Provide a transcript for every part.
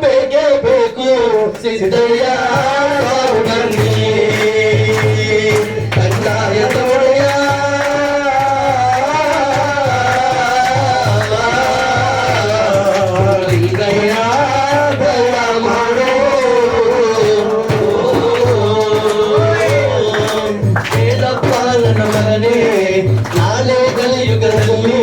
ಬೇಕೇ ಬೇಕು ಸಿದ್ದಯ್ಯ ಬನ್ನಿ ಮಾಡೋ. ಹೇಳಪ್ಪ ಮಗನೇ ನಾಳೆ ಕಲಿಯುಗದಲ್ಲಿ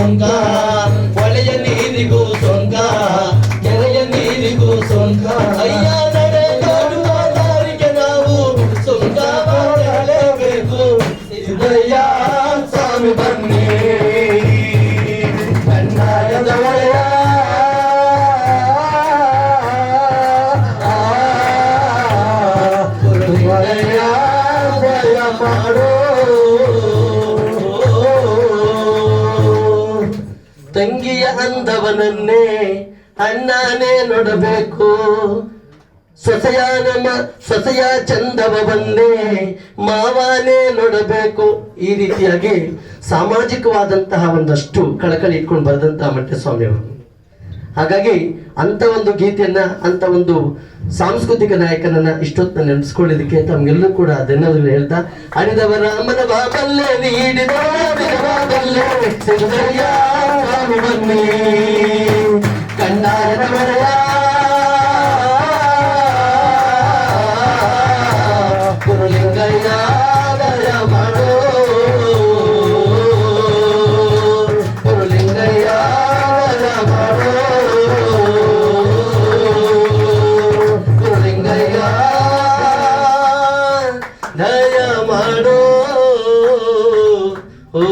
ನೀರಿಗೂ ಸೊಂಕ ಹೊಳೆಯ ನೀರಿಗೂ ಸೊಂಕ ಕೆರೆಯ ನೀರಿಗೂ ಸೊಂಕ ಅಯ್ಯ ನಡೆದಾಡುವ ದಾರಿಗೆ ನಾವು ಸೊಂಕ ಮಾಡಲೇಬೇಕು ಸಿದ್ದಯ್ಯ ಸ್ವಾಮಿ ಬನ್ನಿ ಕಣ್ಣಾಯದ ಒಳೆಯ ಒಳೆಯ ದಯ ಮಾಡೋ ತಂಗಿಯ ಅಂದವನನ್ನೇ ಅಣ್ಣನೇ ನೋಡಬೇಕು. ಸೊಸೆಯ ನಮ್ಮ ಸೊಸೆಯ ಚಂದವ ಬಂದೇ ಮಾವನೇ ನೋಡಬೇಕು. ಈ ರೀತಿಯಾಗಿ ಸಾಮಾಜಿಕವಾದಂತಹ ಒಂದಷ್ಟು ಕಳಕಳಿ ಇಟ್ಕೊಂಡು ಬರೆದಂತಹ ಸ್ವಾಮಿಯವರು ಹಾಗಾಗಿ ಅಂತ ಒಂದು ಗೀತೆಯನ್ನ ಅಂತ ಒಂದು ಸಾಂಸ್ಕೃತಿಕ ನಾಯಕನನ್ನ ಇಷ್ಟೊತ್ತ ನೆನೆಸ್ಕೊಳ್ಳೋದಕ್ಕೆ ತಮ್ಗೆಲ್ಲೂ ಕೂಡ ಧನ್ಯವಾದಗಳು ಹೇಳ್ತಾ ಅಣಿದವರ ಅಮ್ಮನ ಬಾಬಲ್ಲೇ ನೀಡಿದವರ வெச்சதையாராமி வன்னே கண்ணார தவறையா குருலிங்கையா தரமடோ குருலிங்கையா தரமடோ குருலிங்கையா தயமடோ ஓ